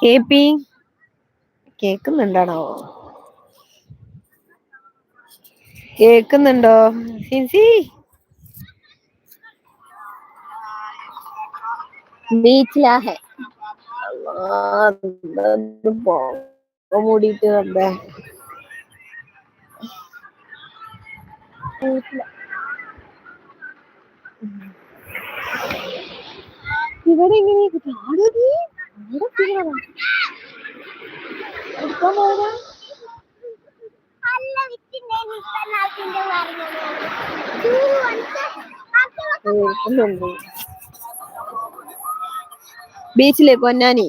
K P? കേക്കുന്നുണ്ടാണോ കേക്കുന്നുണ്ടോ? സിൻസി ബീച്ചിലാ ഹെ മൂടിയിട്ട് വെറുതെ ഇവിടെ എങ്ങനെ ആടോടി ഇവിടെ തീരാ എടുക്കാൻ പോയതാ? ബീച്ചിലെ പൊന്നാനി.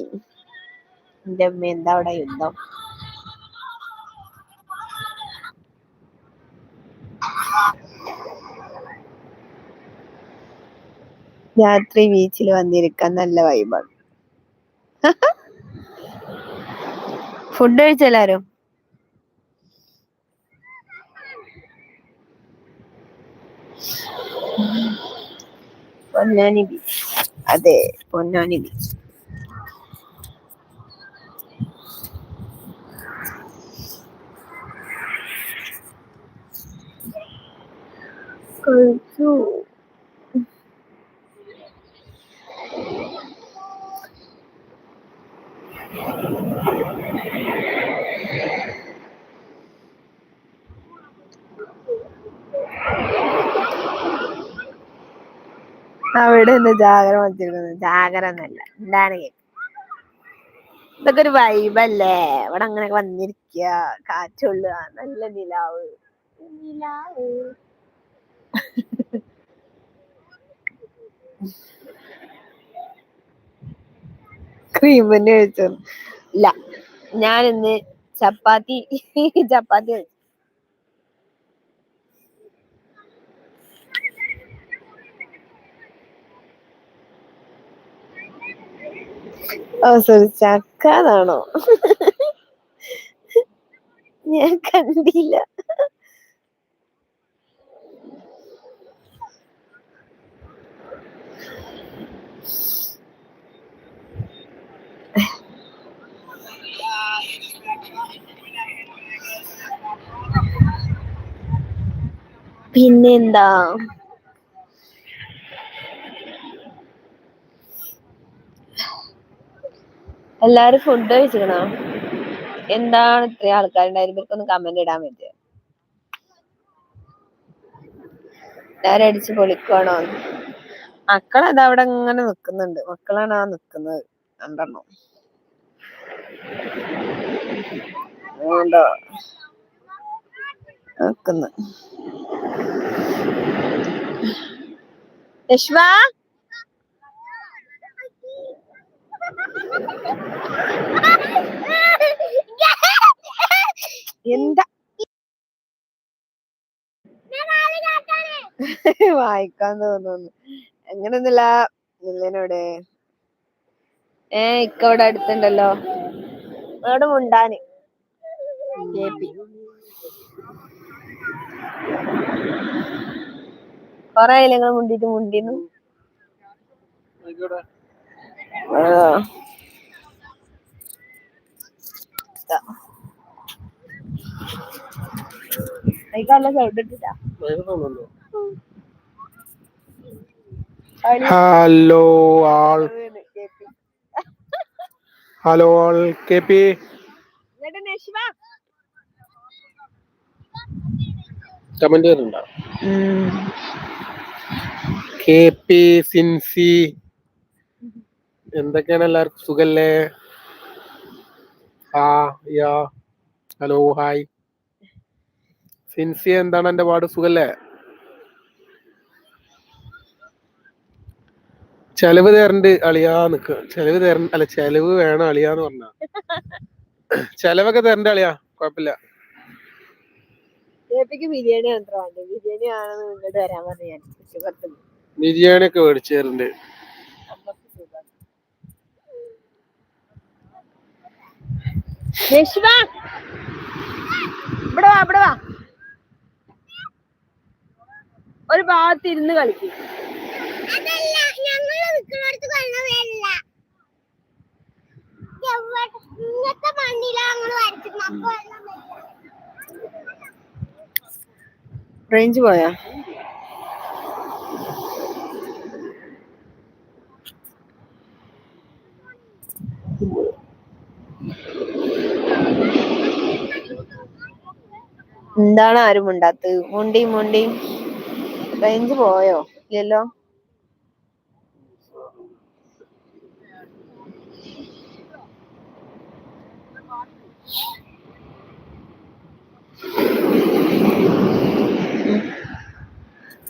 എന്റെ അമ്മ എന്താ അവിടെ യുദ്ധം? രാത്രി ബീച്ചിൽ വന്നിരിക്കാൻ നല്ല വൈബാണ് ഫുഡ് കഴിച്ചെല്ലാരും പൊന്നാനി ബീച്ച് അതെ പൊന്നാനി ബീച്ച് കഴിച്ചു? അവിടെ നിന്ന് ജാഗര വച്ചിരിക്കുന്നത് ജാഗര എന്നല്ല എന്താണ് ഇതൊക്കെ ഒരു വൈബല്ലേ ഇവിടെ അങ്ങനെ വന്നിരിക്കുക കാറ്റുള്ള നല്ല നിലാവ്. നിലാവ്. ക്രീം തന്നെ കഴിച്ചു ഇല്ല. ഞാൻ ഇന്ന് ചപ്പാത്തി ചപ്പാത്തി കഴിച്ചു ഓ സോറി ചക്ക എന്നാണോ ഞാൻ കണ്ടില്ല. പിന്നെന്താ? എല്ലാരും ഫുഡ് കഴിച്ചിക്കണോ? എന്താണ് ഇത്രയും ആൾക്കാരുണ്ടായിരുന്നു? ഇവർക്കൊന്ന് കമന്റ് ഇടാൻ വേണ്ടി. എല്ലാരും അടിച്ച് പൊളിക്കുവാണോ? മക്കളത് അവിടെ ഇങ്ങനെ നിക്കുന്നുണ്ട്. മക്കളാണ് ആ നിക്കുന്നത്. അതുകൊണ്ടോ നിക്കുന്നു യശ്വ? എന്താ? വായിക്കാൻ തോന്നുന്നു. അങ്ങനൊന്നുമില്ല നിന്നോട് ഏ ഇക്കവിടെ അടുത്തുണ്ടല്ലോ. അവിടെ മുണ്ടാന്. കേപ്പി കൊറേ നിങ്ങൾ മുണ്ടിട്ട് മുണ്ടിന്നു? Hello all hello all K P എന്നിട്ട് നശ്വ കമന്റ് വരുന്നുണ്ടോ? കെ പി സിൻസി എന്തൊക്കെയാണ് എല്ലാവർക്കും സുഖല്ലേ? ആ യാ ഹലോ ഹായ് സിൻസി എന്താണ് എന്റെ പാട്? സുഖല്ലേ? ചെലവ് തരണ്ട് അളിയാ നിക്ക. ചെലവ് തരണ്ട അല്ല ചെലവ് വേണം അളിയാന്ന് പറഞ്ഞ ചെലവൊക്കെ തരണ്ട അളിയാ കുഴപ്പമില്ല. കേപ്പിക്ക് ബിരിയാണി വേണ്ടത് ബിരിയാണി ആണെന്ന് ഇങ്ങോട്ട് വരാൻ പറഞ്ഞു ഞാൻ. ബിരിയാണി ഒക്കെ മേടിച്ചു തരുന്നുണ്ട് ഇവിടെ വാ ഇവിടെ വാ. ഒരു ഭാഗത്ത് ഇരുന്ന് കളിക്കും. ഇങ്ങനത്തെ മണ്ണിലാ ഞങ്ങൾ വരച്ചിരുന്നത് അപ്പൊ വെള്ളം വരും. റേഞ്ച് പോയാ? എന്താണ് ആരും ഉണ്ടാത്തത് മുണ്ടി മുണ്ടി റേഞ്ച് പോയോ? ഇല്ലല്ലോ?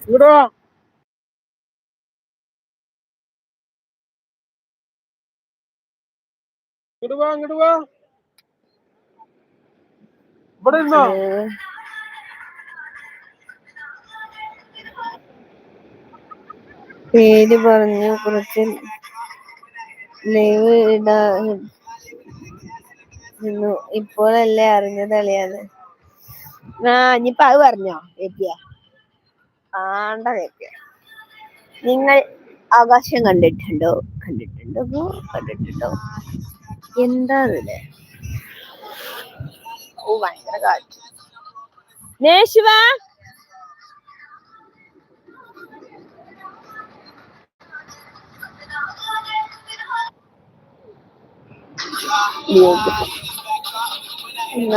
ഇവിടെ. പേര് പറഞ്ഞു കുറച്ച് ലൈവ് ഇടാ. ഇപ്പോഴല്ലേ അറിഞ്ഞത് അളിയാന്ന് ആ ഇനിയിപ്പ അത് പറഞ്ഞോ കേപ്പിയ ആണ്ട കേപ്പിയ നിങ്ങൾ ആകാശം കണ്ടിട്ടുണ്ടോ? കണ്ടിട്ടുണ്ടോ? കണ്ടിട്ടുണ്ടോ? എന്താ ഓ ഭയങ്കര കാറ്റ്. നേശുവ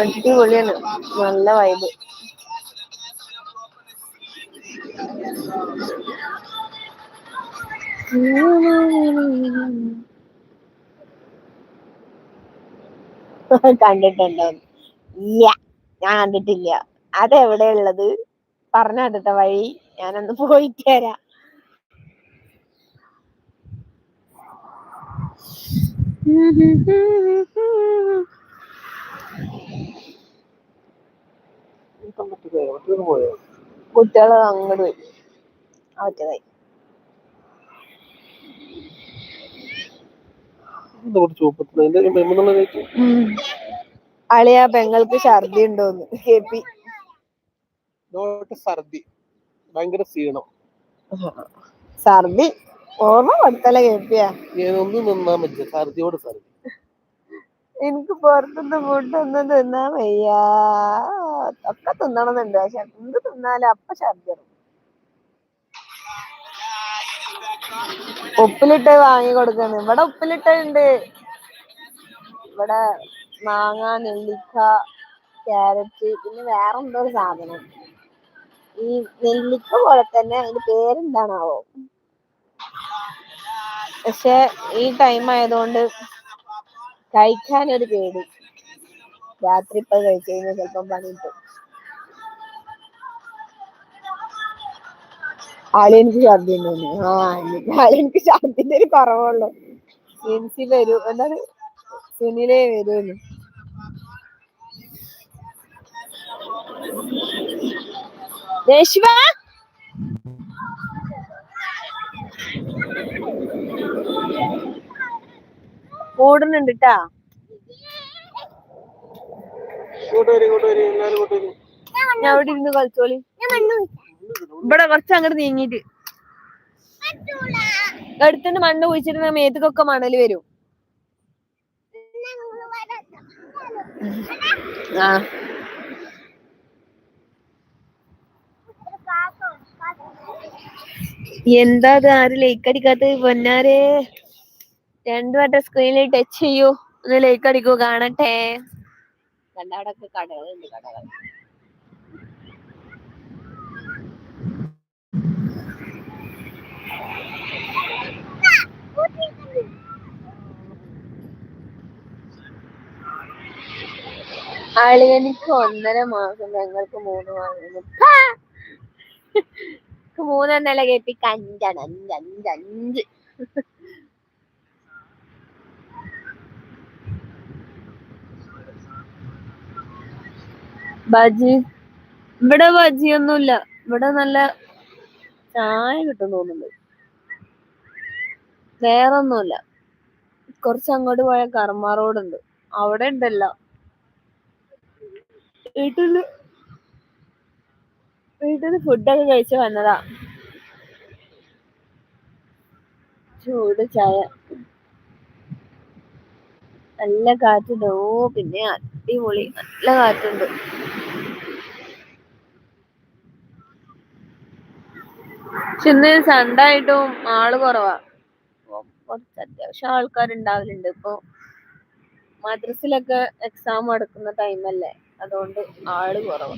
അടിപൊളിയാണ്. നല്ല വൈബ് കണ്ടിട്ടുണ്ടോ? ഇല്ല. ഞാൻ കണ്ടിട്ടില്ല. അതെവിടെ ഉള്ളത്? പറഞ്ഞ കണ്ടിട്ട വഴി. ഞാനൊന്ന് പോയിട്ട് തരാം കുട്ടികൾ അങ്ങോട്ട് പോയി. അവറ്റതായി അളിയ പെങ്ങൾക്ക് ഛർദി ഉണ്ടോന്ന്. കേപ്പി നോട്ട് ഛർദി. ഭയങ്കര ക്ഷീണം. ഛർദി? ഓർമ്മ കൊടുത്തല കേപ്പിയാ ഒന്നും നിന്നാ പറ്റില്ല ഛർദിയോട് ഛർദി. എനിക്ക് പുറത്തുനിന്ന് ഫുഡ് ഒന്നും തിന്നാൻ വയ്യാ. ഒക്കെ തിന്നണമെന്നുണ്ട്. പക്ഷെ എന്ത് തിന്നാലും അപ്പൊ ഛർദിയാണ് ഉപ്പിലിട്ട് വാങ്ങി കൊടുക്കുന്നു ഇവിടെ ഉപ്പിലിട്ടുണ്ട്. ഇവിടെ മാങ്ങ നെല്ലിക്ക ക്യാരറ്റ് പിന്നെ വേറെ എന്തോ ഒരു സാധനം. ഈ നെല്ലിക്ക പോലെ തന്നെ അതിന്റെ പേരെന്താണാവോ? പക്ഷെ ഈ ടൈം ആയതുകൊണ്ട് കഴിക്കാനൊരു പേടി. രാത്രി ഇപ്പൊ കഴിച്ചു കഴിഞ്ഞാൽ ചിലപ്പം പണി ആളി എനിക്ക് ഛർദി ഉണ്ടെന്ന്. ആ എനിക്ക് ആളി ഛർദിന്റെ ഒരു കുറവുള്ളു. എൻസി വരൂ എന്താണ് സുനിലേ വരൂന്ന് രേഷ്മ കൂടുന്നുണ്ട് ഞാൻ അവിടെ ഇരുന്ന് കളിച്ചോളി. ഇവിടെ കുറച്ച് അങ്ങോട്ട് നീങ്ങിട്ട്. എടുത്തുനിന്ന് മണ്ണ് കുഴിച്ചിട്ട് മേത്തക്കൊക്കെ മണൽ വരും. ആ. എന്താ അത്? ആരും ലൈക്ക് അടിക്കാത്ത പൊന്നാരെ. രണ്ടു വട്ടം സ്ക്രീനിൽ ടച്ച് ചെയ്യൂ. ഒന്ന് ലൈക്ക് അടിക്കൂ. കാണട്ടെ. കണ്ടവിടൊക്കെ കടകളുണ്ട് അളിയനിക്ക് ഒന്നര മാസം ഞങ്ങൾക്ക് മൂന്ന് മാസം! എനിക്ക് മൂന്നെണ്ണല്ല കേൾപ്പിക്ക്? അഞ്ചാണ് അഞ്ച് അഞ്ച് അഞ്ച്. ബജി. ഇവിടെ ബജിയൊന്നുമില്ല. ഇവിടെ നല്ല ചായ കിട്ടും തോന്നുന്നത് വേറെ ഒന്നുമില്ല കുറച്ച് അങ്ങോട്ട് പോയ കർമ്മ റോഡ് ഉണ്ട്. അവിടെ ഉണ്ടല്ലോ. വീട്ടിൽ വീട്ടിൽ ഫുഡൊക്കെ കഴിച്ച് വന്നതാ. ചൂട് ചായ. നല്ല കാറ്റുണ്ട്. ഓ പിന്നെ അടിപൊളി. നല്ല കാറ്റുണ്ട്. പക്ഷെ ഇന്ന് സൺഡേ ആയിട്ടും ആൾ കുറവാ. കുറച്ച് അത്യാവശ്യം ആൾക്കാരുണ്ടാവലുണ്ട്. ഇപ്പൊ മദ്രസിലൊക്കെ എക്സാം നടക്കുന്ന ടൈമല്ലേ അതുകൊണ്ട് ആൾ കുറവാ.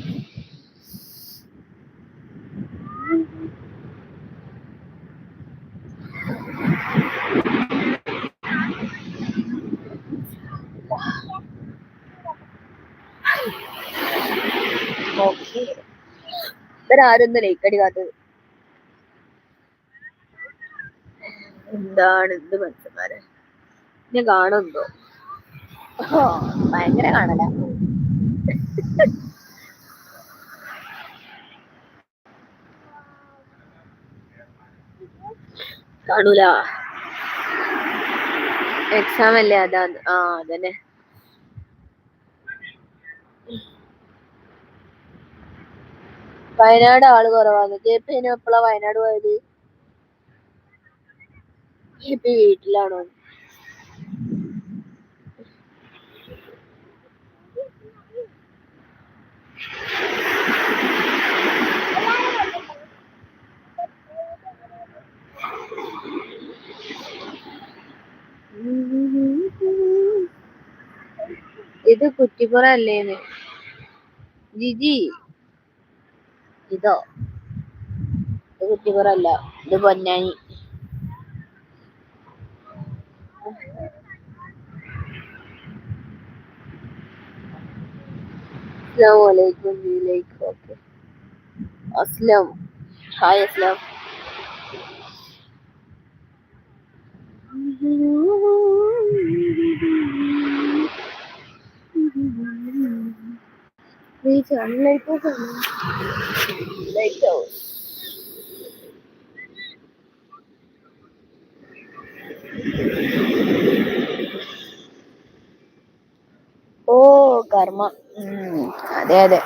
ഓക്കെ. ഇവരാരൊന്നും ലൈക്കടി കാത്തത് എന്താണ് ഇത് മനുഷ്യന്മാരെ? ഞാൻ കാണുന്നുണ്ടോ? ഭയങ്കര കാണല. കാണൂല. എക്സാം അല്ലേ? അതാ ആ അതന്നെ. വയനാട് ആൾ കുറവാണ്. ജെ പി എപ്പോഴാ വയനാട് പോയത്? പി വീട്ടിലാണോ? ഇത് കുറ്റിപ്പുറ അല്ലേന്ന് ജിജി ഇതോ. ഇത് കുറ്റിപ്പുറ അല്ല ഇത് പൊന്നാനി. അസ്ലാം വലൈക്കും ജിയിലേക്ക് ഓക്കെ അസ്ലം ഹായ് അസ്ലാം ലൈറ്റ് ലൈറ്റ് ഹൗസ് ഓ കർമ്മ ഉം, അതെ അതെ.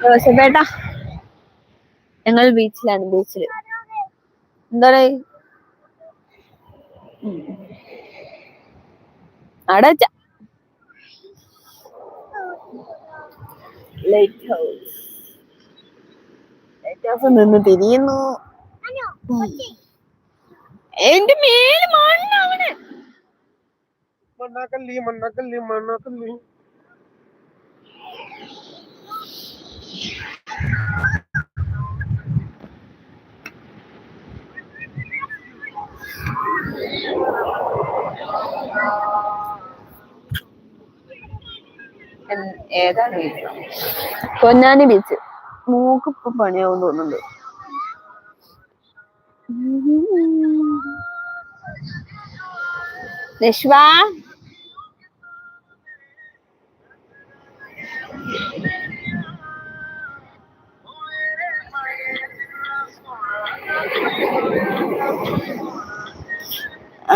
ജോസഫേട്ടാ ഞങ്ങൾ ബീച്ചിലാണ് ബീച്ചിൽ എന്താണ്? അവിടെ ലൈറ്റ് ഹൗസ് ലൈറ്റ് ഹൗസ് നിന്ന് തിരിയുന്നു. എന്റെ മേൽ മണ്ണാവണ് മണ്ണാക്കല്ലി മണ്ണാക്കല്ലി മണ്ണാക്കല്ലി. ഏതാണ് പൊന്നാനി ബീച്ച് മൂക്ക് ഇപ്പൊ പണിയാവും തോന്നുന്നുണ്ട്.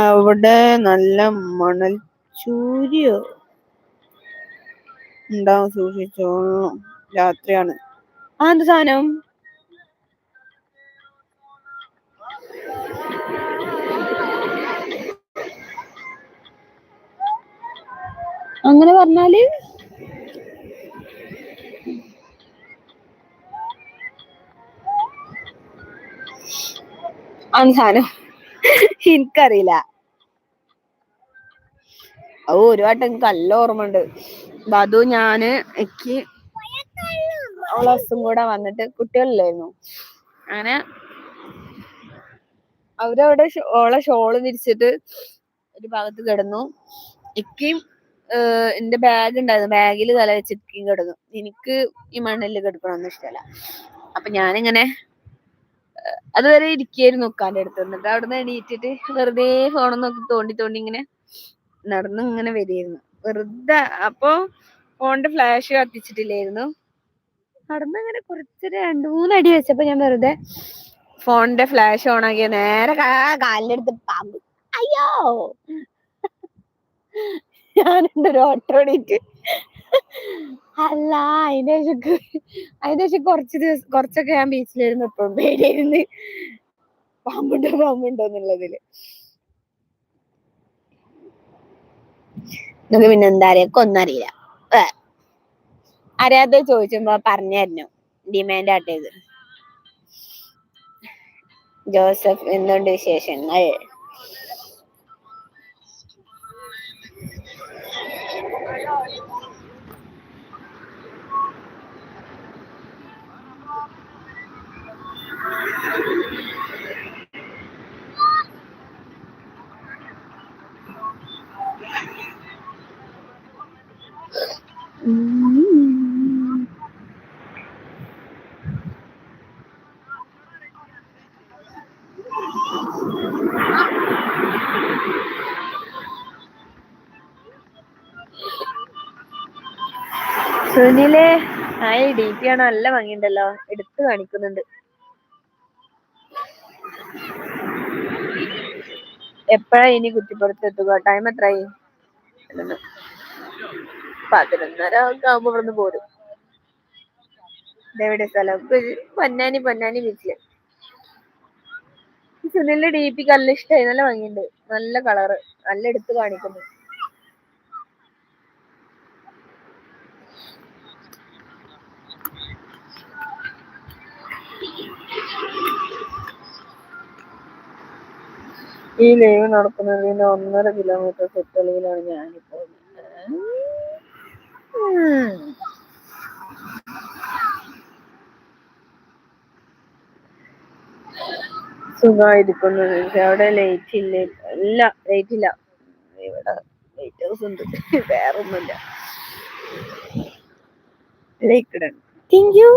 അവിടെ നല്ല മണൽ ചൂരിയോ? ഉണ്ടാവും. സൂക്ഷിച്ചോ രാത്രിയാണ്. ആ എന്ത് സാധനം? അങ്ങനെ പറഞ്ഞാൽ? ആ സാധനം? എനിക്കറിയില്ല. ഓ ഒരു വട്ടം എനിക്ക് ഓർമ്മ ഉണ്ട് ബതു ഞാൻ എനിക്ക് ഓളസും കൂടെ വന്നിട്ട് കുട്ടികളില്ലായിരുന്നു. അങ്ങനെ അവരവിടെ ഓളെ ഷോൾ വിരിച്ചിട്ട് ഒരു ഭാഗത്ത് കിടന്നു. ഇക്കും എന്റെ ബാഗ് ഉണ്ടായിരുന്നു. ബാഗിൽ തല വെച്ചിട്ട് കിടന്നു. എനിക്ക് ഈ മണ്ണിൽ കിടക്കണമെന്ന് ഇഷ്ടമല്ല. അപ്പൊ ഞാനിങ്ങനെ അതുവരെ ഇരിക്കായിരുന്നു ഉക്കാന്റെ അടുത്ത്. എന്നിട്ട് അവിടുന്ന് എണീറ്റിട്ട് വെറുതെ ഫോൺ നോക്കി തോണ്ടി തോണ്ടി ഇങ്ങനെ നടന്ന് ഇങ്ങനെ വരികയായിരുന്നു. വെറുതെ. അപ്പൊ ഫോണിന്റെ ഫ്ലാഷ് കത്തിച്ചിട്ടില്ലായിരുന്നു. നടന്ന് അങ്ങനെ കുറച്ച് രണ്ടു മൂന്നടി വെച്ചപ്പോ ഞാൻ വെറുതെ ഫോണിന്റെ ഫ്ലാഷ് ഓൺ ആക്കിയ നേരെ കാ- കാലിന്റെ അടുത്ത് പാമ്പ് അയ്യോ! ഞാനുണ്ട് ഒരു ഓട്ടോ ഓടിയിട്ട് അല്ല അതിന്റെ ശേഷം അതിന്റെ ശേഷം കുറച്ച് ദിവസം കുറച്ചൊക്കെ ഞാൻ ബീച്ചിലിരുന്നു ഇപ്പം. പേടിയായിരുന്നു. പാമ്പുണ്ടോ പാമ്പുണ്ടോ എന്നുള്ളതിൽ. നിങ്ങൾക്ക് പിന്നെ എന്താ അറിയാം? ഒന്നും അറിയില്ല. അറിയാതെ ചോദിച്ചപ്പോ പറഞ്ഞായിരുന്നു. ഡിമാൻഡ് ആട്ടേത് ജോസഫ് എന്തുണ്ട് വിശേഷങ്ങൾ? സുനിലെ ആ ഡി പി ആണ് നല്ല ഭംഗിയുണ്ടല്ലോ. എടുത്തു കാണിക്കുന്നുണ്ട്. എപ്പോഴാ ഇനി കുട്ടിപ്പുറത്ത് എത്തുക? ടൈം എത്രയായി. പതിനൊന്നര ഒക്കെ ആവുമ്പോ ഇവിടുന്ന് പോരും. ഇതെവിടെ സ്ഥലം? പൊന്നാനി പൊന്നാനി ബീച്ചിൽ സുനിലിന്റെ ഡി പി നല്ല ഇഷ്ടമായി നല്ല ഭംഗിയുണ്ട്. നല്ല കളറ് നല്ല എടുത്ത് കാണിക്കുന്നു. ഈ ലൈവ് നടക്കുന്നതിന് ഒന്നര കിലോമീറ്റർ ചുറ്റളവിലാണ് ഞാനിപ്പോൾ ഉം. സുഖമായിരിക്കുന്നു. അവിടെ ലൈറ്റ് ഇല്ല. ഇല്ല ലൈറ്റ് ഇല്ല. ഇവിടെ ലൈറ്റ് ഹൗസ് ഉണ്ട്. വേറെ ഒന്നുമില്ല ലൈക്ക് താങ്ക് യു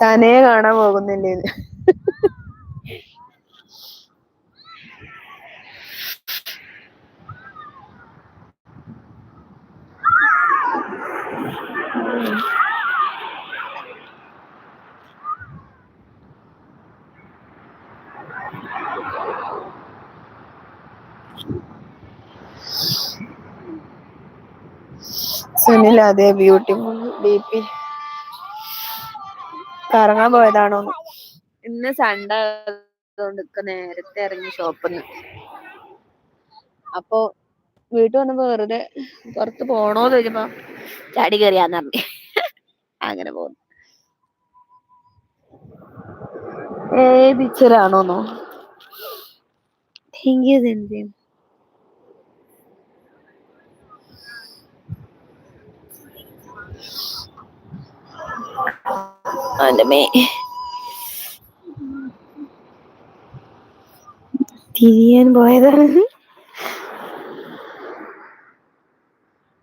സനയെ കാണാൻ പോകുന്നില്ലേ? സുനിൽ അതെ ബ്യൂട്ടിഫുൾ ഡി പി കറങ്ങാൻ പോയതാണോ? ഇന്ന് സൺഡേ ആയതുകൊണ്ട് നേരത്തെ ഇറങ്ങി ഷോപ്പിൽ അപ്പോ വീട്ടിൽ വന്നപ്പോ വെറുതെ പുറത്ത് പോണോന്ന് ചോദിച്ചപ്പോ ചാടി കയറിയാന്ന് പറഞ്ഞു. അങ്ങനെ പോകുന്നു ഏ പിക്ചറാണോന്നോ താങ്ക് യു സെൻസി അവന്റെ മേ തിരിയാൻ പോയതാണ്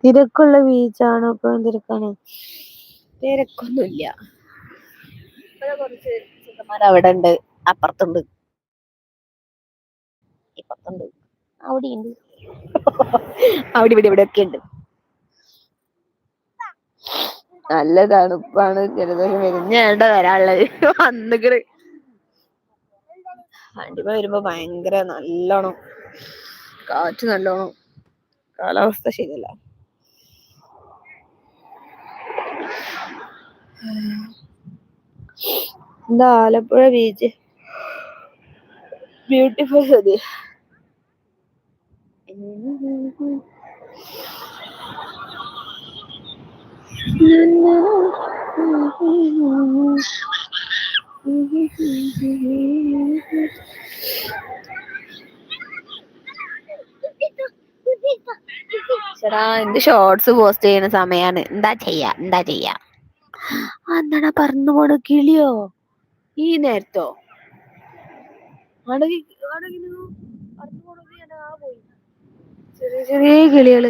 തിരക്കുള്ള ബീച്ചാണോ ഇപ്പൊ തിരക്കാണ്? തിരക്കൊന്നുമില്ല. കുറച്ച് ചെക്കന്മാർ അവിടെ ഉണ്ട് അപ്പുറത്തുണ്ട്. ഇപ്പുറത്തുണ്ട്. അവിടെ ഉണ്ട് അവിടെ ഇവിടെ ഇവിടെ ഒക്കെ ഉണ്ട് നല്ല തണുപ്പാണ് ജലദോഷം വരുന്നേണ്ട വരാനുള്ളത്? വന്നിക്കണ്. വണ്ടിമ വരുമ്പോ ഭയങ്കര നല്ലോണം. കാറ്റ് നല്ലോണം. കാലാവസ്ഥ ശരിയല്ല. എന്താ ആലപ്പുഴ ബീച്ച്? ബ്യൂട്ടിഫുൾ സതി ചേടാ എന്ത് ഷോർട്സ് പോസ്റ്റ് ചെയ്യുന്ന സമയാണ്. എന്താ ചെയ്യാ? എന്താ ചെയ്യാ? എന്താണ് പറന്നു പോണ? കിളിയോ? ഈ നേരത്തോ? ചെറിയ ചെറിയ കിളികൾ.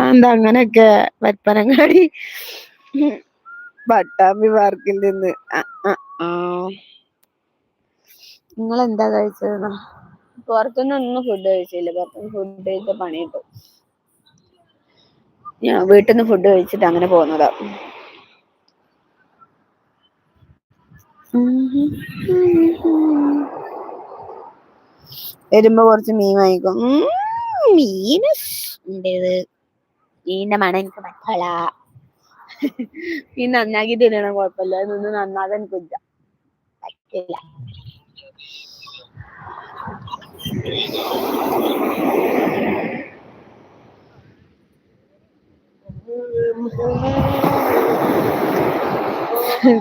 എന്താ അങ്ങനെയൊക്കെ പരപ്പനങ്ങാടി. പട്ടാമ്പി പാർക്കിൽ നിന്ന്. നിങ്ങൾ എന്താ കഴിച്ചത്? പുറത്തുനിന്ന് ഒന്നും ഫുഡ് കഴിച്ചില്ല. പുറത്തുനിന്ന് ഫുഡ് കഴിച്ച പണി കിട്ടും ഞാൻ വീട്ടിൽ നിന്ന് ഫുഡ് കഴിച്ചിട്ട് അങ്ങനെ പോകുന്നതാ വരുമ്പോ കുറച്ച് മീൻ വാങ്ങിക്കും. മീൻ മീന് എന്റേത് മീനിന്റെ മണം എനിക്ക് പറ്റല. ഈ നന്നാക്കി തിന്നണം കുഴപ്പമില്ല. നിന്ന് നന്നാകാൻ എനിക്ക് പറ്റില്ല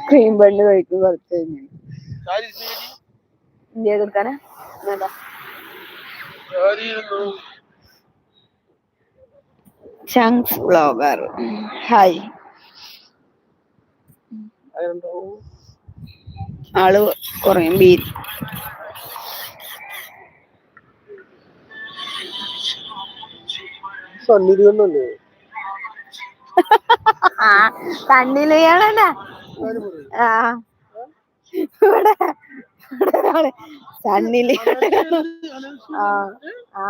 ക്രീം ബണ്ണ് കഴിക്കും കുറച്ച് കഴിഞ്ഞ് ഇന്ത്യ എടുക്കാനാ വേണ്ട. ചങ്ക്സ് വ്ളോഗർ ഹായ് ആൾ കുറയും ബീറ്റ് സന്നിധിയൊന്നുമല്ലേ ആ ഇവിടെ ഇവിടെ ഒരാൾ സണ്ണിൽ ആ ആ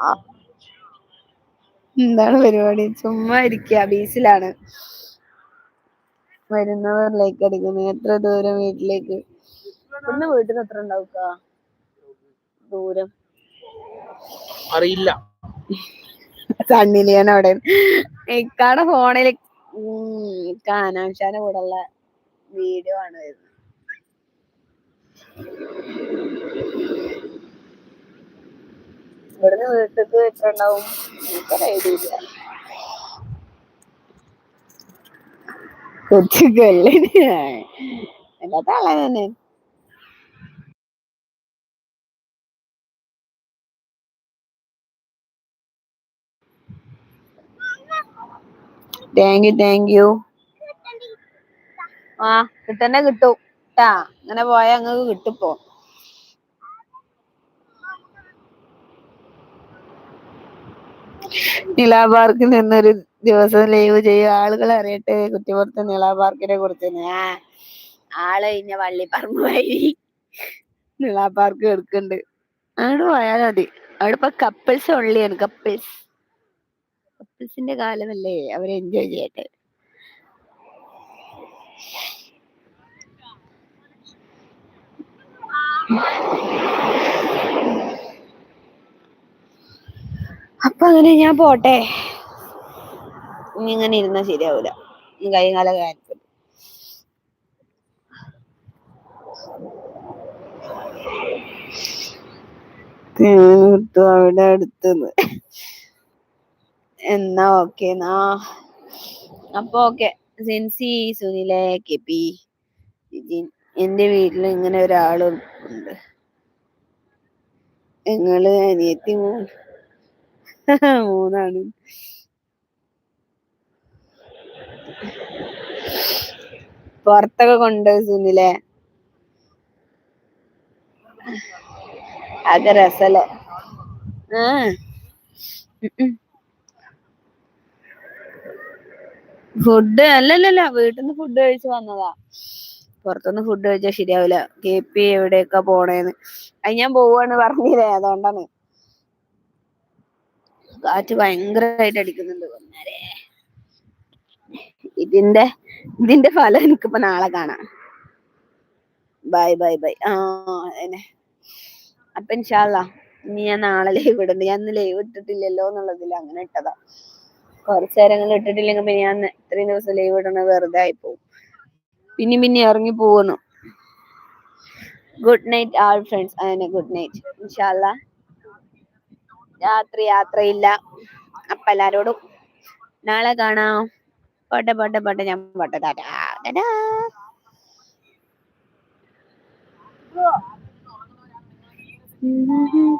ആ. എന്താണ് പരിപാടി? ചുമ്മാ ഇരിക്കുക ബീച്ചിലാണ്. വരുന്നവരിലേക്ക് അടിക്കുന്നു എത്ര ദൂരം വീട്ടിലേക്ക്? ഇവിടുന്ന് വീട്ടിൽ എത്ര ഉണ്ടാവുക ദൂരം. അറിയില്ല. കണ്ണിലാണ് അവിടെ. ഇക്കാടെ ഫോണിൽ കാനാംശാന കൂടെ ഉള്ള വീഡിയോ ആണ് വരുന്നത്. ഇവിടുന്ന് വീട്ടിലേക്ക് എത്ര ഉണ്ടാവും എനിക്കൊരു ഐഡിയ ഇല്ല. കൊച്ചു താങ്ക് യു താങ്ക് യു ആ കിട്ടന്നെ കിട്ടും. ട്ടാ അങ്ങനെ പോയാ അങ്ങക്ക് കിട്ടിപ്പോ നിലാ പാർക്കിൽ നിന്നൊരു ദിവസം ലൈവ് ചെയ്യും. ആളുകൾ അറിയട്ടെ കുറ്റിപ്പുറത്ത് നിലാ പാർക്കിനെ കുറിച്ച് ആൾ കഴിഞ്ഞ വള്ളിപ്പറമ്പ് വഴി നിലാ പാർക്ക് എടുക്കുന്നുണ്ട് അങ്ങോട്ട് പോയാൽ മതി. അവിടെ ഇപ്പൊ കപ്പിൾസ് ഉള്ളിയാണ് കപ്പിൾസ് കപ്പിൾസിന്റെ കാലമല്ലേ അവരെ എൻജോയ് ചെയ്യട്ടെ. അപ്പൊ അങ്ങനെ ഞാൻ പോട്ടെ. ഇങ്ങനെ ഇരുന്നാ ശരിയാവൂല. കൈകാല കാര്യത്തിൽ കിട്ടും അവിടെ അടുത്തുന്ന്. എന്നാ ഓക്കെ എന്നാ. അപ്പൊ ഓക്കെ സെൻസി സുനിലെ കെ പി ജിജിൻ എന്റെ വീട്ടിൽ ഇങ്ങനെ ഒരാളും ഉണ്ട്. ഞങ്ങൾ അനിയത്തി മൂന്നാണ്. പുറത്തൊക്കെ കൊണ്ട് സുനിലെ. അത് രസല്ലേ? ആ. ഫുഡ് അല്ലല്ലല്ല വീട്ടിൽ നിന്ന് ഫുഡ് കഴിച്ച് വന്നതാ. പുറത്തുനിന്ന് ഫുഡ് കഴിച്ചാൽ ശരിയാവില്ല കെ പി എവിടെയൊക്കെ പോണേന്ന്. അത് ഞാൻ പോവാണ് പറഞ്ഞില്ലേ അതുകൊണ്ടാണ്. കാറ്റ് ഭയങ്കരമായിട്ട് അടിക്കുന്നുണ്ട് വന്നേരെ ഇതിന്റെ ഇതിന്റെ ഫലം എനിക്കിപ്പോ നാളെ കാണാം. Bye bye bye. ആ അതന്നെ അപ്പൊ ഇൻഷാല്ല ഇനി ഞാൻ നാളെ ലൈവ് ഇടുന്നുണ്ട് ഞാൻ ഇന്ന് ലൈവ് ഇട്ടിട്ടില്ലല്ലോ എന്നുള്ളതിൽ അങ്ങനെ ഇട്ടതാ. കുറച്ച് നേരങ്ങൾ ഇട്ടിട്ടില്ലെങ്കിൽ പിന്നെ ഞാൻ ഇത്രയും ദിവസം ലൈവ് ഇടണ വെറുതെ ആയി പോകും പിന്നെ പിന്നെ ഇറങ്ങി പോവുന്നു. ഗുഡ് നൈറ്റ് ആൾ ഫ്രണ്ട്സ് അതന്നെ ഗുഡ് നൈറ്റ് ഇൻഷാല്ല രാത്രി യാത്രയില്ല. അപ്പൊ എല്ലാരോടും നാളെ കാണാം. പോട്ടെ പോട്ടെ പോട്ടെ. ഞാൻ പോട്ടെ. ടാറ്റാ. ഉം.